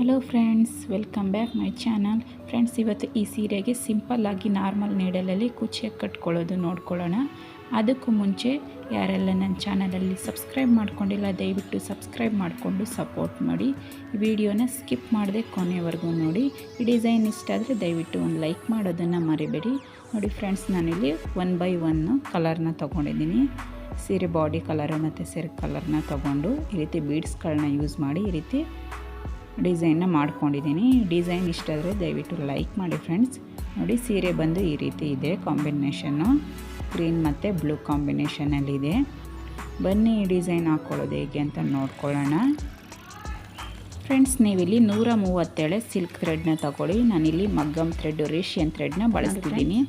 Hello friends welcome back my channel friends ಇವತ್ತು ಈ ಸೀರೆಗೆ ಸಿಂಪಲ್ಲಾಗಿ ನಾರ್ಮಲ್ ನೀಡಲಲ್ಲಿ ಕುಚಿಯಾಗಿ ಕಟ್ಕೊಳ್ಳೋದು ನೋಡ್ಕೊಳ್ಳೋಣ. ಅದಕ್ಕೂ ಮುಂಚೆ ಯಾರೆಲ್ಲ ನನ್ನ ಚಾನಲಲ್ಲಿ ಸಬ್ಸ್ಕ್ರೈಬ್ ಮಾಡ್ಕೊಂಡಿಲ್ಲ, ದಯವಿಟ್ಟು ಸಬ್ಸ್ಕ್ರೈಬ್ ಮಾಡಿಕೊಂಡು ಸಪೋರ್ಟ್ ಮಾಡಿ. ವಿಡಿಯೋನ ಸ್ಕಿಪ್ ಮಾಡದೆ ಕೊನೆವರೆಗೂ ನೋಡಿ. ಈ ಡಿಸೈನ್ ಇಷ್ಟ ಆದರೆ ದಯವಿಟ್ಟು ಒಂದು ಲೈಕ್ ಮಾಡೋದನ್ನು ಮರಿಬೇಡಿ. ನೋಡಿ ಫ್ರೆಂಡ್ಸ್ ನಾನಿಲ್ಲಿ ಒನ್ ಬೈ ಒನ್ನು ಕಲರ್ನ ತೊಗೊಂಡಿದ್ದೀನಿ. ಸೀರೆ ಬಾಡಿ ಕಲರ್ ಮತ್ತು ಸೀರೆ ಕಲರ್ನ ತೊಗೊಂಡು ಈ ರೀತಿ ಬೀಡ್ಸ್ಗಳನ್ನ ಯೂಸ್ ಮಾಡಿ, ಈ ರೀತಿ ಡಿಸೈನ್ನ ಮಾಡ್ಕೊಂಡಿದ್ದೀನಿ. ಡಿಸೈನ್ ಇಷ್ಟ ಆದರೆ ದಯವಿಟ್ಟು ಲೈಕ್ ಮಾಡಿ ಫ್ರೆಂಡ್ಸ್. ನೋಡಿ ಸೀರೆ ಬಂದು ಈ ರೀತಿ ಇದೆ ಕಾಂಬಿನೇಷನ್ನು. ಗ್ರೀನ್ ಮತ್ತು ಬ್ಲೂ ಕಾಂಬಿನೇಷನಲ್ಲಿದೆ. ಬನ್ನಿ ಈ ಡಿಸೈನ್ ಹಾಕ್ಕೊಳ್ಳೋದು ಹೇಗೆ ಅಂತ ನೋಡ್ಕೊಳ್ಳೋಣ. ಫ್ರೆಂಡ್ಸ್ ನೀವಿಲ್ಲಿ ನೂರ ಮೂವತ್ತೇಳೆ ಸಿಲ್ಕ್ ಥ್ರೆಡ್ನ ತಗೊಳ್ಳಿ. ನಾನಿಲ್ಲಿ ಮಗ್ಗಮ್ ಥ್ರೆಡ್ ರೇಷಿಯನ್ ಥ್ರೆಡ್ನ ಬಳಸ್ತಿದ್ದೀನಿ.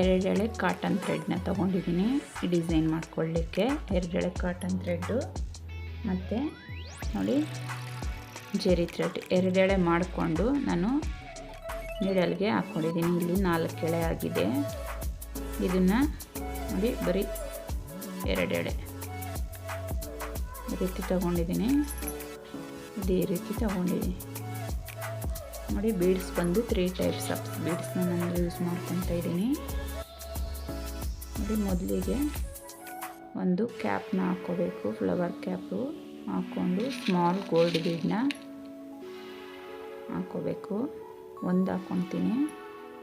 ಎರಡೆಳೆ ಕಾಟನ್ ಥ್ರೆಡ್ನ ತೊಗೊಂಡಿದ್ದೀನಿ. ಈ ಡಿಸೈನ್ ಮಾಡ್ಕೊಳ್ಳಿಕ್ಕೆ. ಎರಡೆಳೆ ಕಾಟನ್ ಥ್ರೆಡ್ಡು. ಮತ್ತು ನೋಡಿ ಜೆರಿ ಥ್ರೆಡ್ ಎರಡೆಳೆ ಮಾಡಿಕೊಂಡು ನಾನು ನೀಡಲ್ಗೆ ಹಾಕ್ಕೊಂಡಿದ್ದೀನಿ. ಇಲ್ಲಿ ನಾಲ್ಕು ಎಳೆ ಆಗಿದೆ. ಇದನ್ನು ನೋಡಿ, ಬರೀ ಎರಡೆಳೆ ಈ ರೀತಿ ತೊಗೊಂಡಿದ್ದೀನಿ. ಇದೇ ರೀತಿ ತೊಗೊಂಡಿದ್ದೀನಿ. ನೋಡಿ, ಬೀಡ್ಸ್ ಬಂದು ತ್ರೀ ಟೈಪ್ಸ್ ಆಫ್ ಬೀಡ್ಸ್ನ ನಾನು ಯೂಸ್ ಮಾಡ್ಕೊತಾ ಇದ್ದೀನಿ. ನೋಡಿ, ಮೊದಲಿಗೆ ಒಂದು ಕ್ಯಾಪ್ನ ಹಾಕ್ಕೋಬೇಕು. ಫ್ಲವರ್ ಕ್ಯಾಪು ಹಾಕ್ಕೊಂಡು ಸ್ಮಾಲ್ ಗೋಲ್ಡ್ ಬೀಡನ್ನ ಹಾಕ್ಕೋಬೇಕು ಒಂದು ಹಾಕ್ಕೊತೀನಿ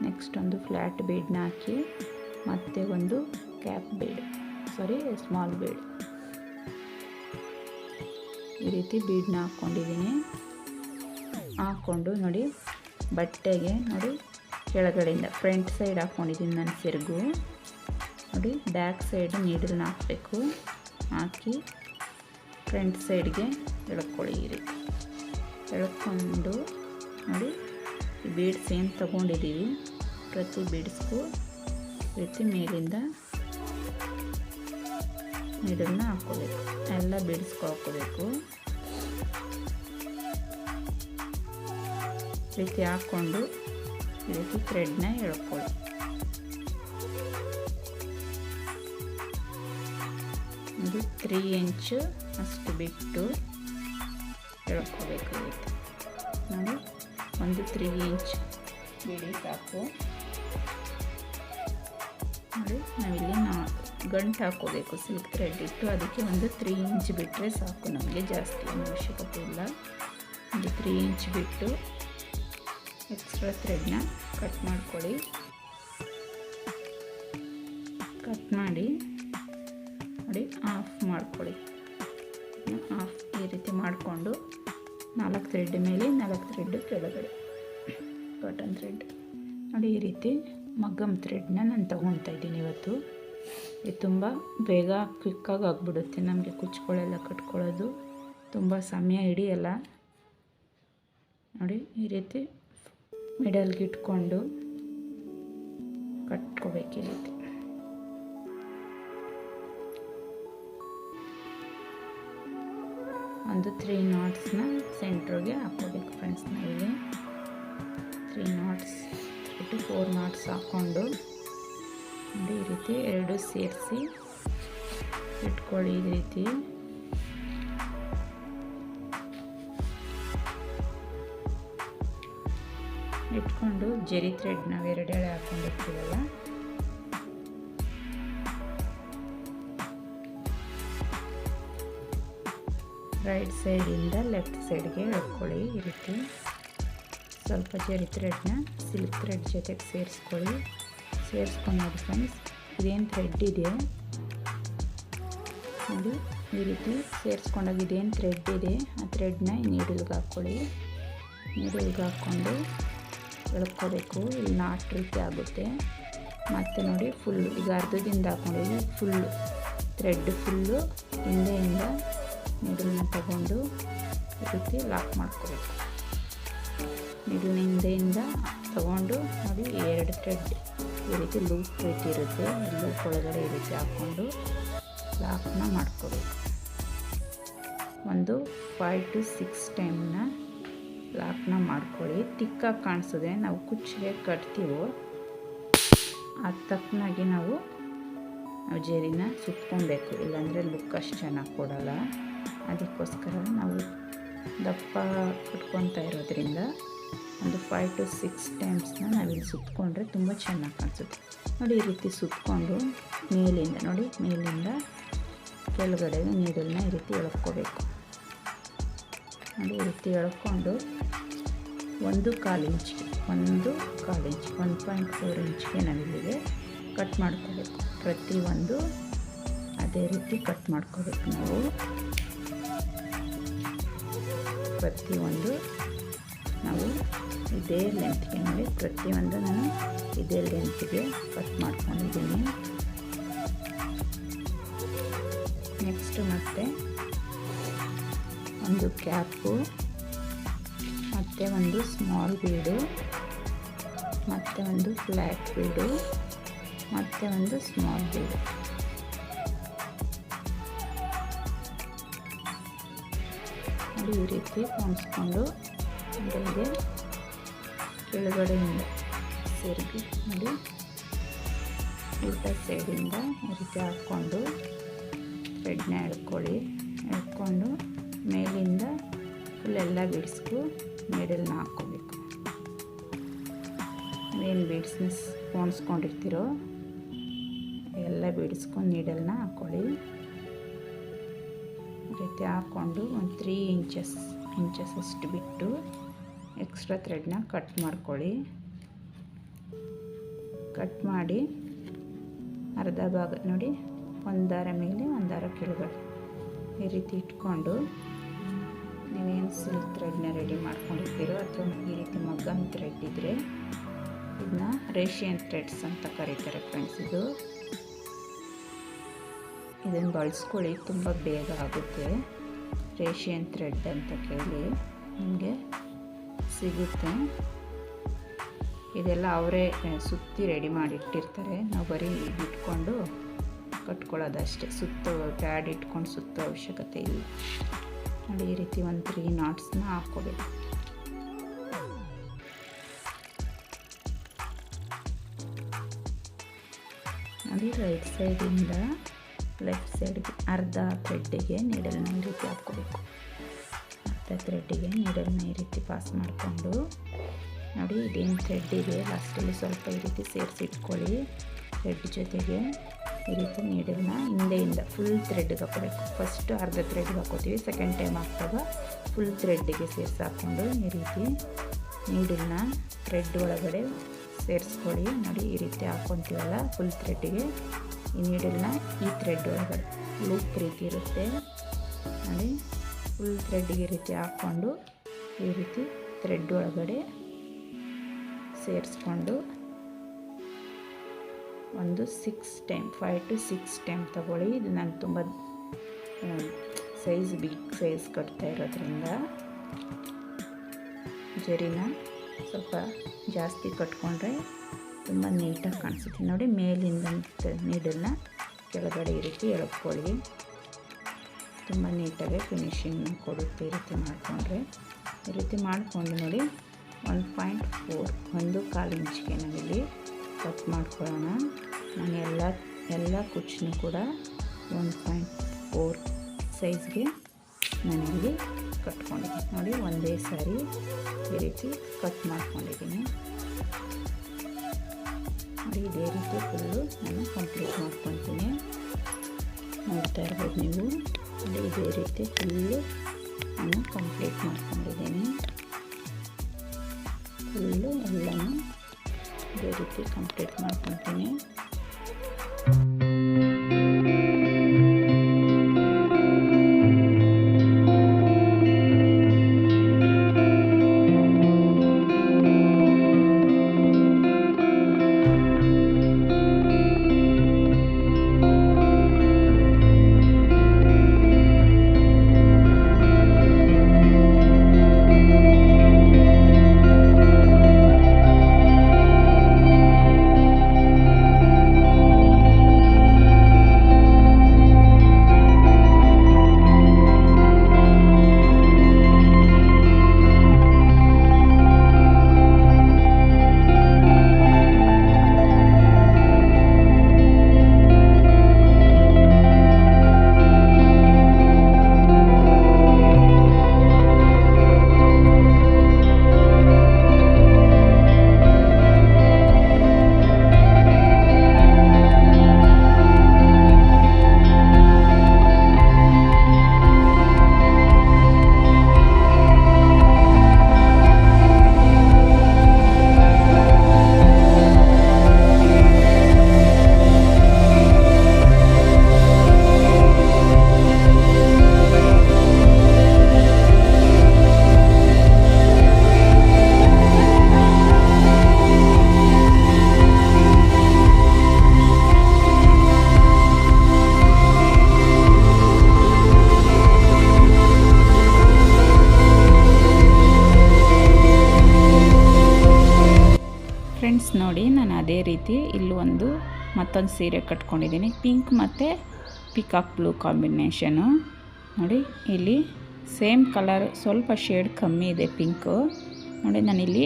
ನೆಕ್ಸ್ಟ್ ಒಂದು ಫ್ಲ್ಯಾಟ್ ಬೀಡ್ನ ಹಾಕಿ, ಮತ್ತು ಒಂದು cap bead sorry small bead ಈ ರೀತಿ ಬೀಡ್ನ ಹಾಕ್ಕೊಂಡಿದ್ದೀನಿ ಹಾಕ್ಕೊಂಡು ನೋಡಿ, ಬಟ್ಟೆಗೆ ನೋಡಿ, ಕೆಳಗಡೆಯಿಂದ ಫ್ರಂಟ್ ಸೈಡ್ ಹಾಕ್ಕೊಂಡಿದ್ದೀನಿ ನಾನು ಸೆರಗು. ನೋಡಿ ಬ್ಯಾಕ್ ಸೈಡ್ ನೀಡಲ್ನ ಹಾಕಬೇಕು. ಹಾಕಿ ಫ್ರಂಟ್ ಸೈಡ್ಗೆ ಎಳ್ಕೊಳ್ಳಿ ಎಳ್ಕೊಂಡು ನೋಡಿ. ಈ ಬೀಡ್ಸ್ ಏನು ತೊಗೊಂಡಿದ್ದೀವಿ ಪ್ರತಿ ಬೀಡ್ಸ್ಗೂ ರೀತಿ ಮೇಲಿಂದ ಇದನ್ನು ಹಾಕ್ಕೋಬೇಕು. ಎಲ್ಲ ಬೀಡ್ಸ್ಗೂ ಹಾಕ್ಕೋಬೇಕು. ರೀತಿ ಹಾಕ್ಕೊಂಡು ಈ ರೀತಿ ಥ್ರೆಡ್ನ ಎಳ್ಕೊಳ್ಳಿ. ಒಂದು ತ್ರೀ ಇಂಚು ಅಷ್ಟು ಬಿಟ್ಟು ಎಳ್ಕೋಬೇಕು ನೋಡಿ. ಒಂದು ತ್ರೀ ಇಂಚ್. ಬಿಡಿ ಸಾಕು. ನೋಡಿ ನಾವಿಲ್ಲಿ ನಾ ಗಂಟು ಹಾಕೋಬೇಕು ಸಿಲ್ಕ್ ಥ್ರೆಡ್ ಇಟ್ಟು ಅದಕ್ಕೆ ಒಂದು ತ್ರೀ ಇಂಚ್ ಬಿಟ್ಟರೆ ಸಾಕು. ನಮಗೆ ಜಾಸ್ತಿ ಅವಶ್ಯಕತೆ ಇಲ್ಲ. ಒಂದು ತ್ರೀ ಇಂಚ್ ಬಿಟ್ಟು ಎಕ್ಸ್ಟ್ರಾ ಥ್ರೆಡ್ನ ಕಟ್ ಮಾಡ್ಕೊಳ್ಳಿ. ಕಟ್ ಮಾಡಿ ನೋಡಿ ಆಫ್ ಮಾಡ್ಕೊಳ್ಳಿ. ಆಫ್ ಈ ರೀತಿ ಮಾಡಿಕೊಂಡು ನಾಲ್ಕು ಥ್ರೆಡ್ ಮೇಲೆ, ನಾಲ್ಕು ಥ್ರೆಡ್ ಕೆಳಗಡೆ. ಕಾಟನ್ ಥ್ರೆಡ್ ನೋಡಿ, ಈ ರೀತಿ ಮಗ್ಗಮ್ ಥ್ರೆಡ್ನ ನಾನು ತೊಗೊಳ್ತಾ ಇದ್ದೀನಿ ಇವತ್ತು. ಇದು ತುಂಬ ಬೇಗ ಕ್ವಿಕ್ಕಾಗಿ ಆಗಿಬಿಡುತ್ತೆ. ನಮಗೆ ಕುಚ್ಗಳೆಲ್ಲ ಕಟ್ಕೊಳ್ಳೋದು ತುಂಬ ಸಮಯ ಹಿಡಿಯಲ್ಲ. ನೋಡಿ, ಈ ರೀತಿ ಮಿಡಲ್ಗೆ ಇಟ್ಕೊಂಡು ಕಟ್ಕೋಬೇಕು ಈ ರೀತಿ. ಒಂದು ತ್ರೀ ನಾಟ್ಸ್ನ ಸೆಂಟ್ರಿಗೆ ಹಾಕೋಬೇಕು ಫ್ರೆಂಡ್ಸ್ ನಾವಿಲ್ಲಿ three knots three to four knots ಹಾಕ್ಕೊಂಡು ನೋಡಿ ಈ ರೀತಿ ಎರಡು ಸೇರಿಸಿ ಇಟ್ಕೊಳ್ಳಿ ಈ ರೀತಿ. ಇಟ್ಕೊಂಡು ಜೆರಿ ಥ್ರೆಡ್ ನಾವು ಎರಡೆಳೆ ಹಾಕ್ಕೊಂಡಿರ್ತೀವಲ್ಲ ರೈಟ್ ಸೈಡಿಂದ ಲೆಫ್ಟ್ ಸೈಡ್ಗೆ ಎಳ್ಕೊಳ್ಳಿ ಈ ರೀತಿ. ಸ್ವಲ್ಪ ಜರಿ ಥ್ರೆಡ್ನ ಸಿಲ್ಕ್ ಥ್ರೆಡ್ ಜೊತೆಗೆ ಸೇರಿಸ್ಕೊಳ್ಳಿ. ಸೇರಿಸ್ಕೊಂಡು ನೋಡಿ ಫ್ರೆಂಡ್ಸ್, ಇದೇನು ಥ್ರೆಡ್ ಇದೆ? ನೋಡಿ, ಈ ರೀತಿ ಸೇರಿಸ್ಕೊಂಡಾಗ ಇದೇನು ಥ್ರೆಡ್ ಇದೆ? ಆ ಥ್ರೆಡ್ನ ನೀಡಲ್ಗೆ ಹಾಕ್ಕೊಳ್ಳಿ. ನೀಡಲ್ಗೆ ಹಾಕ್ಕೊಂಡು ಎಳ್ಕೋಬೇಕು. ಇಲ್ಲಿ ನಾಟ್ ರೀತಿ ಆಗುತ್ತೆ. ಮತ್ತು ನೋಡಿ ಫುಲ್ಲು ಈಗ ಅರ್ಧದಿಂದ ಹಾಕ್ಕೊಂಡಿದ್ವಿ ಫುಲ್ಲು ಥ್ರೆಡ್ ಫುಲ್ಲು ಹಿಂದೆಯಿಂದ ನೀಡಲ್ನ ತಗೊಂಡು ಈ ರೀತಿ ಲಾಕ್ ಮಾಡ್ಕೋಬೇಕು. ನೀಡಲ್ನ ಹಿಂದೆಯಿಂದ ತಗೊಂಡು ನೋಡಿ ಎರಡು ಥ್ರೆಡ್ ಈ ರೀತಿ ಲೂಪ್ ರೀತಿ ಇರುತ್ತೆ. ಲೂಪ್ ಒಳಗಡೆ ಈ ರೀತಿ ಹಾಕ್ಕೊಂಡು ಲಾಕ್ನ ಮಾಡ್ಕೋಬೇಕು. ಒಂದು ಫೈವ್ ಟು ಸಿಕ್ಸ್ ಟೈಮ್ನ ಲಾಕ್ನ ಮಾಡ್ಕೊಳ್ಳಿ. ತಿಕ್ಕಾಗಿ ಕಾಣಿಸಿದ್ರೆ ನಾವು ಕುಚ್ಚಿಗೆ ಕಟ್ತೀವೋ, ಅದು ತಕ್ಕನಾಗಿ ನಾವು ನಾವು ಜೇರಿನ ಸುತ್ಕೊಬೇಕು, ಇಲ್ಲಾಂದರೆ ಲುಕ್ ಅಷ್ಟು ಚೆನ್ನಾಗಿ ಕೊಡಲ್ಲ. ಅದಕ್ಕೋಸ್ಕರ ನಾವು ದಪ್ಪ ಕಟ್ಕೊತಾ ಇರೋದ್ರಿಂದ ಒಂದು ಫೈವ್ ಟು ಸಿಕ್ಸ್ ಟೈಮ್ಸ್ನ ನಾವಿಲ್ಲಿ ಸುತ್ತಕೊಂಡ್ರೆ ತುಂಬ ಚೆನ್ನಾಗಿ ಕಾಣಿಸುತ್ತೆ. ನೋಡಿ ಈ ರೀತಿ ಸುತ್ತಕೊಂಡು ಮೇಲಿಂದ, ನೋಡಿ ಮೇಲಿಂದ ಕೆಳಗಡೆ ನೀಡಲ್ನ ಈ ರೀತಿ ಎಳ್ಕೋಬೇಕು. ನೋಡಿ ಈ ರೀತಿ ಎಳ್ಕೊಂಡು ಒಂದು ಕಾಲು ಇಂಚ್ಗೆ ಒಂದು ಕಾಲು ಇಂಚ್ ಒನ್ ಪಾಯಿಂಟ್ ಫೋರ್ ಇಂಚ್ಗೆ ನಾವಿಲ್ಲಿಗೆ ಕಟ್ ಮಾಡ್ಕೋಬೇಕು. ಪ್ರತಿಯೊಂದು ಅದೇ ರೀತಿ ಕಟ್ ಮಾಡ್ಕೋಬೇಕು ನಾವು. ಪ್ರತಿಯೊಂದು ನಾವು ಇದೇ ಲೆಂತ್ಗೆ ನೋಡಿ ಪ್ರತಿಯೊಂದು ನಾನು ಇದೇ ಲೆಂತ್ಗೆ ಕಟ್ ಮಾಡ್ಕೊಂಡಿದ್ದೀನಿ. ನೆಕ್ಸ್ಟ್ ಮತ್ತೆ ಒಂದು ಕ್ಯಾಪು, ಮತ್ತು ಒಂದು ಸ್ಮಾಲ್ ಬೀಡು ಮತ್ತು ಒಂದು ಫ್ಲ್ಯಾಟ್ ಬೀಡು ಮತ್ತು ಒಂದು ಸ್ಮಾಲ್ ಬೀಡು ನೋಡಿ ಈ ರೀತಿ ಹೊಂದಿಸ್ಕೊಂಡು ಬೆಳಗ್ಗೆ ಕೆಳಗಡೆಯಿಂದ ಸೇರಿಸಿ ನೋಡಿ ಊಟ ಸೈಡಿಂದ ಈ ರೀತಿ ಹಾಕ್ಕೊಂಡು ಥ್ರೆಡ್ನ ಎಳ್ಕೊಳ್ಳಿ. ಎಳ್ಕೊಂಡು ಮೇಲಿಂದ ಫುಲ್ ಎಲ್ಲ ನೀಡಲ್ನ ಹಾಕ್ಕೋಬೇಕು. ಏನು ಬೀಡ್ಸ್ನ ಪೋಣಿಸ್ಕೊಂಡಿರ್ತೀರೋ ಎಲ್ಲ ಬಿಡಿಸ್ಕೊಂಡು ನೀಡಲ್ನ ಹಾಕ್ಕೊಳ್ಳಿ ರೀತಿ ಹಾಕ್ಕೊಂಡು ಒಂದು ತ್ರೀ ಇಂಚಸ್ ಇಂಚಸ್ ಅಷ್ಟು ಬಿಟ್ಟು ಎಕ್ಸ್ಟ್ರಾ ಥ್ರೆಡ್ನ ಕಟ್ ಮಾಡ್ಕೊಳ್ಳಿ. ಕಟ್ ಮಾಡಿ ಅರ್ಧ ಭಾಗ, ನೋಡಿ ಒಂದು ಮೇಲೆ ಒಂದು ಕೆಳಗಡೆ ಈ ರೀತಿ ಇಟ್ಕೊಂಡು ನೀವೇನು ಸಿಲ್ಕ್ ಥ್ರೆಡ್ನ ರೆಡಿ ಮಾಡ್ಕೊಂಡಿರ್ತೀರೋ ಅಥವಾ ಈ ರೀತಿ ಮಗ್ಗನ್ ಥ್ರೆಡ್ ಇದ್ದರೆ ಇದನ್ನ ರೇಷಿಯನ್ ಥ್ರೆಡ್ಸ್ ಅಂತ ಕರೀತಾರೆ ಫ್ರೆಂಡ್ಸ್ ಇದು. ಇದನ್ನು ಬಳಸ್ಕೊಳ್ಳಿ, ತುಂಬ ಬೇಗ ಆಗುತ್ತೆ. ರೇಷಿಯನ್ ಥ್ರೆಡ್ ಅಂತ ಕೇಳಿ, ನಿಮಗೆ ಸಿಗುತ್ತೆ. ಇದೆಲ್ಲ ಅವರೇ ಸುತ್ತಿ ರೆಡಿ ಮಾಡಿ ಇಟ್ಟಿರ್ತಾರೆ. ನಾವು ಬರೀ ಇಟ್ಕೊಂಡು ಕಟ್ಕೊಳ್ಳೋದಷ್ಟೇ. ಸುತ್ತ ಪ್ಯಾಡ್ ಇಟ್ಕೊಂಡು ಸುತ್ತೋ ಅವಶ್ಯಕತೆ ಇಲ್ಲ. ನೋಡಿ, ಈ ರೀತಿ ಒಂದು ತ್ರೀ ನಾಟ್ಸ್ನ ಹಾಕ್ಕೋಬೇಕು. ನೋಡಿ ರೈಟ್ ಸೈಡಿಂದ ಲೆಫ್ಟ್ ಸೈಡ್ಗೆ ಅರ್ಧ ಥ್ರೆಡ್ಡಿಗೆ ನೀಡಲ್ನ ಈ ರೀತಿ ಹಾಕ್ಕೋಬೇಕು ಅರ್ಧ ಥ್ರೆಡ್ಡಿಗೆ ನೀಡಲ್ನ ಈ ರೀತಿ ಪಾಸ್ ಮಾಡಿಕೊಂಡು ನೋಡಿ ಇದೇನು ಥ್ರೆಡ್ ಇದೆ. ಲಾಸ್ಟಲ್ಲಿ ಸ್ವಲ್ಪ ಈ ರೀತಿ ಸೇರಿಸಿಟ್ಕೊಳ್ಳಿ ಥ್ರೆಡ್ ಜೊತೆಗೆ ಈ ರೀತಿ ನೀಡಲ್ನ ಹಿಂದೆಯಿಂದ ಫುಲ್ ಥ್ರೆಡ್ಗೆ ಹಾಕೋಬೇಕು. ಫಸ್ಟ್ ಅರ್ಧ ಥ್ರೆಡ್ಗೆ ಹಾಕೋತೀವಿ ಸೆಕೆಂಡ್ ಟೈಮ್ ಹಾಕ್ದಾಗ ಫುಲ್ ಥ್ರೆಡ್ಡಿಗೆ ಸೇರಿಸಿ ಹಾಕ್ಕೊಂಡು ಈ ರೀತಿ ನೀಡಲ್ನ ಥ್ರೆಡ್ ಒಳಗಡೆ ಸೇರಿಸ್ಕೊಳ್ಳಿ. ನೋಡಿ ಈ ರೀತಿ ಹಾಕ್ಕೊತೀವಲ್ಲ ಫುಲ್ ಥ್ರೆಡ್ಡಿಗೆ ಈ ನೀಡಲ್ನ ಈ ಥ್ರೆಡ್ ಒಳಗಡೆ ಲೂಪ್ ರೀತಿ ಇರುತ್ತೆ. ನೋಡಿ ಫುಲ್ ಥ್ರೆಡ್ಗೆ ರೀತಿ ಹಾಕ್ಕೊಂಡು ಈ ರೀತಿ ಥ್ರೆಡ್ ಒಳಗಡೆ ಸೇರಿಸ್ಕೊಂಡು ಒಂದು six time five to six time ತಗೊಳ್ಳಿ. ಇದು ನಾನು ತುಂಬ ಸೈಜ್ ಬಿಗ್ ಸೈಜ್ ಕಟ್ತಾ ಇರೋದ್ರಿಂದ ಜರಿನ ಸ್ವಲ್ಪ ಜಾಸ್ತಿ ಕಟ್ಕೊಂಡ್ರೆ ತುಂಬ ನೀಟಾಗಿ ಕಾಣಿಸುತ್ತೆ. ನೋಡಿ, ಮೇಲಿಂದ ನೀಡಲ್ನ ಕೆಳಗಡೆ ಈ ರೀತಿ ಎಳ್ಕೊಳ್ಳಿ. ತುಂಬ ನೀಟಾಗಿ ಫಿನಿಶಿಂಗ್ ಕೊಡುತ್ತೆ ಈ ರೀತಿ ಮಾಡಿಕೊಂಡ್ರೆ. ಈ ರೀತಿ ಮಾಡಿಕೊಂಡು ನೋಡಿ ಒನ್ ಪಾಯಿಂಟ್ ಫೋರ್ ಒಂದು ಕಾಲು ಇಂಚಿಗೆ ನಾವಿಲ್ಲಿ ಕಟ್ ಮಾಡ್ಕೊಳ್ಳೋಣ. ನಾನು ಎಲ್ಲ ಎಲ್ಲ ಕುಚ್ಚನ್ನು ಕೂಡ ಒನ್ ಪಾಯಿಂಟ್ ಫೋರ್ ಸೈಜ್ಗೆ ನಾನಿಲ್ಲಿ ಕಟ್ಕೊಂಡಿದ್ದೀನಿ. ನೋಡಿ, ಒಂದೇ ಸಾರಿ ಈ ರೀತಿ ಕಟ್ ಮಾಡ್ಕೊಂಡಿದ್ದೀನಿ. ನೋಡಿ, ಇದೇ ರೀತಿ ಫುಲ್ಲು ನಾನು ಕಂಪ್ಲೀಟ್ ಮಾಡ್ಕೊತೀನಿ. ನೋಡ್ತಾ ಇರ್ಬೋದು ನೀವು. ಅಲ್ಲಿ ಇದೇ ರೀತಿ ಫುಲ್ಲು ನಾನು ಕಂಪ್ಲೀಟ್ ಮಾಡ್ಕೊಂಡಿದ್ದೀನಿ. ಫುಲ್ಲು ಎಲ್ಲನೂ ಇದೇ ರೀತಿ ಕಂಪ್ಲೀಟ್ ಮಾಡ್ಕೊತೀನಿ. ಮತ್ತೊಂದು ಸೀರೆ ಕಟ್ಕೊಂಡಿದ್ದೀನಿ. ಪಿಂಕ್ ಮತ್ತು ಪಿಕಾಕ್ ಬ್ಲೂ ಕಾಂಬಿನೇಷನು ನೋಡಿ, ಇಲ್ಲಿ ಸೇಮ್ ಕಲರ್, ಸ್ವಲ್ಪ ಶೇಡ್ ಕಮ್ಮಿ ಇದೆ ಪಿಂಕು ನೋಡಿ, ನಾನಿಲ್ಲಿ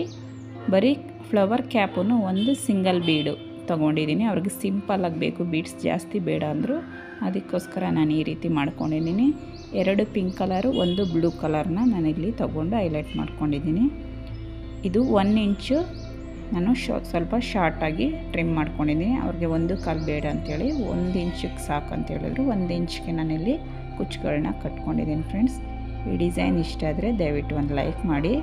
ಬರೀ ಫ್ಲವರ್ ಕ್ಯಾಪನ್ನು ಒಂದು ಸಿಂಗಲ್ ಬೀಡು ತೊಗೊಂಡಿದ್ದೀನಿ. ಅವ್ರಿಗೆ ಸಿಂಪಲ್ಲಾಗಿ ಬೇಕು ಬೀಡ್ಸ್ ಜಾಸ್ತಿ ಬೇಡ ಅಂದರು. ಅದಕ್ಕೋಸ್ಕರ ನಾನು ಈ ರೀತಿ ಮಾಡ್ಕೊಂಡಿದ್ದೀನಿ. ಎರಡು ಪಿಂಕ್ ಕಲರು ಒಂದು ಬ್ಲೂ ಕಲರ್ನ ನಾನಿಲ್ಲಿ ತೊಗೊಂಡು ಹೈಲೈಟ್ ಮಾಡ್ಕೊಂಡಿದ್ದೀನಿ. ಇದು ಒನ್ ಇಂಚು ನಾನು ಶೋ, ಸ್ವಲ್ಪ ಶಾರ್ಟಾಗಿ ಟ್ರಿಮ್ ಮಾಡ್ಕೊಂಡಿದ್ದೀನಿ. ಅವ್ರಿಗೆ ಒಂದು ಕಾಲು ಬೇಡ ಅಂಥೇಳಿ ಒಂದು ಇಂಚಿಗೆ ಸಾಕು ಅಂತ ಹೇಳಿದ್ರು ಒಂದು ಇಂಚಿಗೆ ನಾನಿಲ್ಲಿ ಕುಚ್ಚುಗಳನ್ನ ಕಟ್ಕೊಂಡಿದ್ದೀನಿ ಫ್ರೆಂಡ್ಸ್ ಈ ಡಿಸೈನ್ ಇಷ್ಟ ಆದರೆ ದಯವಿಟ್ಟು ಒಂದು ಲೈಕ್ ಮಾಡಿ.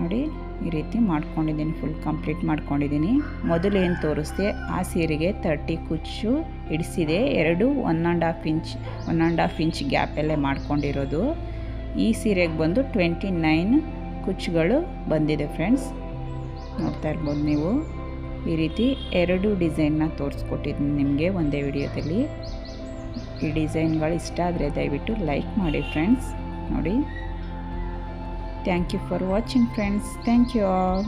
ನೋಡಿ, ಈ ರೀತಿ ಮಾಡ್ಕೊಂಡಿದ್ದೀನಿ ಫುಲ್ ಕಂಪ್ಲೀಟ್ ಮಾಡ್ಕೊಂಡಿದ್ದೀನಿ. ಮೊದಲು ಏನು ತೋರಿಸ್ದೆ, ಆ ಸೀರೆಗೆ ತರ್ಟಿ ಕುಚ್ಚು ಹಿಡಿಸಿದೆ ಎರಡು one and half inch one and half inch ಗ್ಯಾಪಲ್ಲೇ ಮಾಡ್ಕೊಂಡಿರೋದು. ಈ ಸೀರೆಗೆ ಬಂದು ಟ್ವೆಂಟಿ ನೈನ್ ಕುಚ್ಚುಗಳು ಬಂದಿದೆ ಫ್ರೆಂಡ್ಸ್ ನೋಡ್ತಾ ಇರ್ಬೋದು ನೀವು. ಈ ರೀತಿ ಎರಡು ಡಿಸೈನ್ನ ತೋರಿಸ್ಕೊಟ್ಟಿದ್ದೀನಿ ನಿಮಗೆ ಒಂದೇ ವಿಡಿಯೋದಲ್ಲಿ. ಈ ಡಿಸೈನ್ಗಳು ಇಷ್ಟ ಆದರೆ ದಯವಿಟ್ಟು ಲೈಕ್ ಮಾಡಿ ಫ್ರೆಂಡ್ಸ್. ನೋಡಿ. Thank you for watching friends. Thank you all.